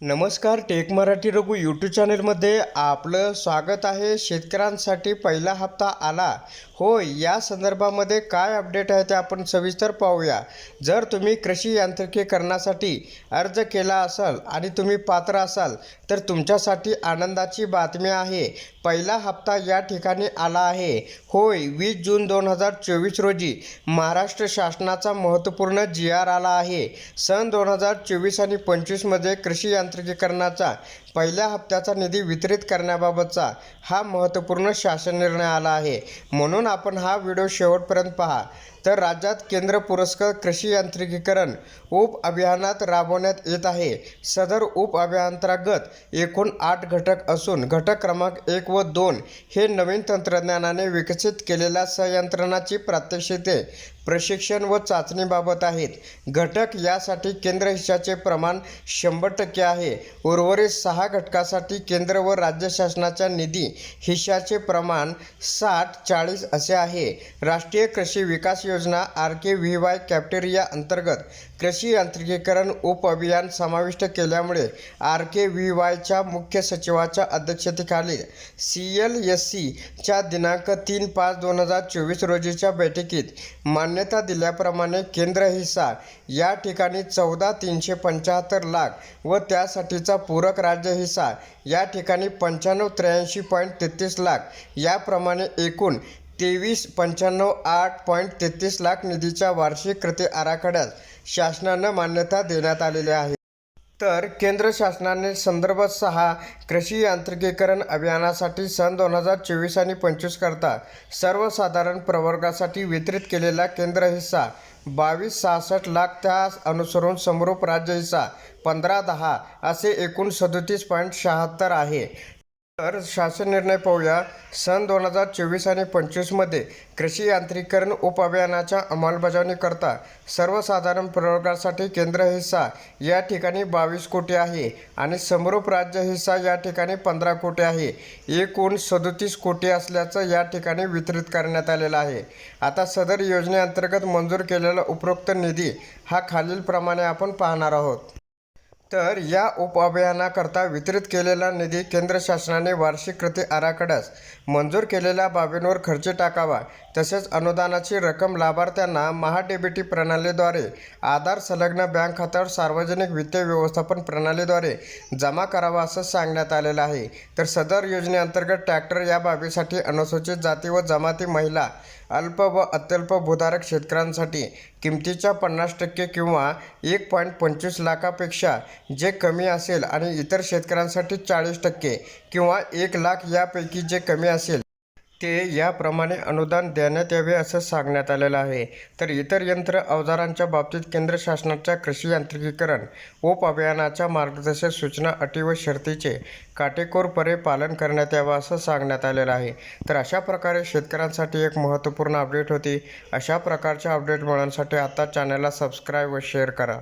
नमस्कार take Marathi Raghu YouTube चॅनलमध्ये आपलं स्वागत आहे. शेतकऱ्यांसाठी पहिला हप्ता आला. होय या संदर्भामध्ये काय अपडेट आहे ते आपण सविस्तर पाहूया. जर तुम्ही कृषी यांत्रिकीकरणासाठी अर्ज केला असाल आणि तुम्ही पात्र असाल तर तुमच्यासाठी आनंदाची बातमी आहे. पहिला हप्ता या ठिकाणी आला आहे. होय वीस जून दोन हजार चोवीस रोजी महाराष्ट्र शासनाचा महत्त्वपूर्ण जी आर आला आहे. सन दोन हजार चोवीस आणि पंचवीसमध्ये कृषी यांत्रिकीकरणाचा पहिल्या हप्त्याचा निधी वितरित करण्याबाबतचा हा महत्त्वपूर्ण शासन निर्णय आला आहे. म्हणून आपण हा व्हिडिओ शेवटपर्यंत पहा. तर राज्यात केंद्र पुरस्कृत कृषी यांत्रिकीकरण उप अभियानात राबवण्यात येत आहे. सदर उप अभियांतर्गत एकूण आठ घटक असून घटक क्रमांक एक व दोन हे नवीन तंत्रज्ञानाने विकसित केलेल्या संयंत्रणाची प्रात्यक्षिते प्रशिक्षण व चाचणीबाबत आहेत. घटक यासाठी केंद्र हिशाचे प्रमाण शंभर टक्के आहे. उर्वरित सहा घटकासाठी केंद्र व राज्य शासनाच्या निधी हिशाचे प्रमाण साठ चाळीस असे आहे. राष्ट्रीय कृषी विकास योजना योजना आर के व्ही वाय कॅप्टेरिया अंतर्गत कृषी यांत्रिकीकरण उप अभियान समाविष्ट केल्यामुळे आर के व्ही वायच्या मुख्य सचिवाच्या अध्यक्षतेखाली सी एल एस सीच्या दिनांक तीन पाच दोन हजार चोवीस रोजीच्या बैठकीत मान्यता दिल्याप्रमाणे केंद्र हिस्सा या ठिकाणी चौदा तीनशे पंच्याहत्तर लाख व त्यासाठीचा पूरक राज्य हिस्सा या ठिकाणी पंच्याण्णव त्र्याऐंशी पॉईंट तेहतीस लाख याप्रमाणे एकूण तेवीस पंच्याण्णव आठ पॉईंट तेहतीस लाख निधीच्या वार्षिक कृती आराखड्यास शासनानं मान्यता देण्यात आलेली आहे. तर केंद्र शासनाने संदर्भ सहा कृषी यांत्रिकीकरण अभियानासाठी सन दोन हजार चोवीस आणि पंचवीस करता सर्वसाधारण प्रवर्गासाठी वितरित केलेला केंद्र हिस्सा बावीस सहासष्ट लाख त्या अनुसरून समरूप राज्य हिस्सा पंधरा दहा असे एकूण सदोतीस पॉईंट शहात्तर आहे. तर शासन निर्णय पाहूया. सन दोन हजार चोवीस आणि पंचवीसमध्ये कृषी यांत्रिकीकरण उपअभियानाच्या अंमलबजावणीकरता सर्वसाधारण प्रवर्गासाठी केंद्र हिस्सा या ठिकाणी बावीस कोटी आहे आणि समरूप राज्य हिस्सा या ठिकाणी पंधरा कोटी आहे. एकूण सदोतीस कोटी असल्याचं या ठिकाणी वितरित करण्यात आलेलं आहे. आता सदर योजनेअंतर्गत मंजूर केलेला उपरोक्त निधी हा खालीलप्रमाणे आपण पाहणार आहोत. तर या उपअभियानाकरता वितरित केलेला निधी केंद्र शासनाने वार्षिक कृती आराखड्यास मंजूर केलेल्या बाबींवर खर्च टाकावा तसेच अनुदानाची रक्कम लाभार्थ्यांना महाडीबीटी प्रणालीद्वारे आधार संलग्न बँक खात्यावर सार्वजनिक वित्तीय व्यवस्थापन प्रणालीद्वारे जमा करावा असं सांगण्यात आलेलं आहे. तर सदर योजनेअंतर्गत ट्रॅक्टर या बाबीसाठी अनुसूचित जाती व जमाती महिला अल्प व अत्यल्प भूधारक शेतकऱ्यांसाठी किमतीच्या पन्नास टक्के किंवा एक पॉईंट पंचवीस लाखापेक्षा जे कमी असेल आणि इतर शेतकऱ्यांसाठी चाळीस टक्के किंवा एक लाख यापैकी जे कमी असेल. ते याप्रमाणे अनुदान देण्यात यावे असं सांगण्यात आलेलं आहे. तर इतर यंत्र अवजारांच्या बाबतीत केंद्र शासनाच्या कृषी यांत्रिकीकरण उप अभियानाच्या मार्गदर्शक सूचना अटी व शर्तीचे काटेकोरपणे पालन करण्यात यावं असं सांगण्यात आलेलं आहे. तर अशा प्रकारे शेतकऱ्यांसाठी एक महत्त्वपूर्ण अपडेट होती. अशा प्रकारच्या अपडेट मिळवण्यासाठी आता चॅनलला सबस्क्राईब व शेअर करा.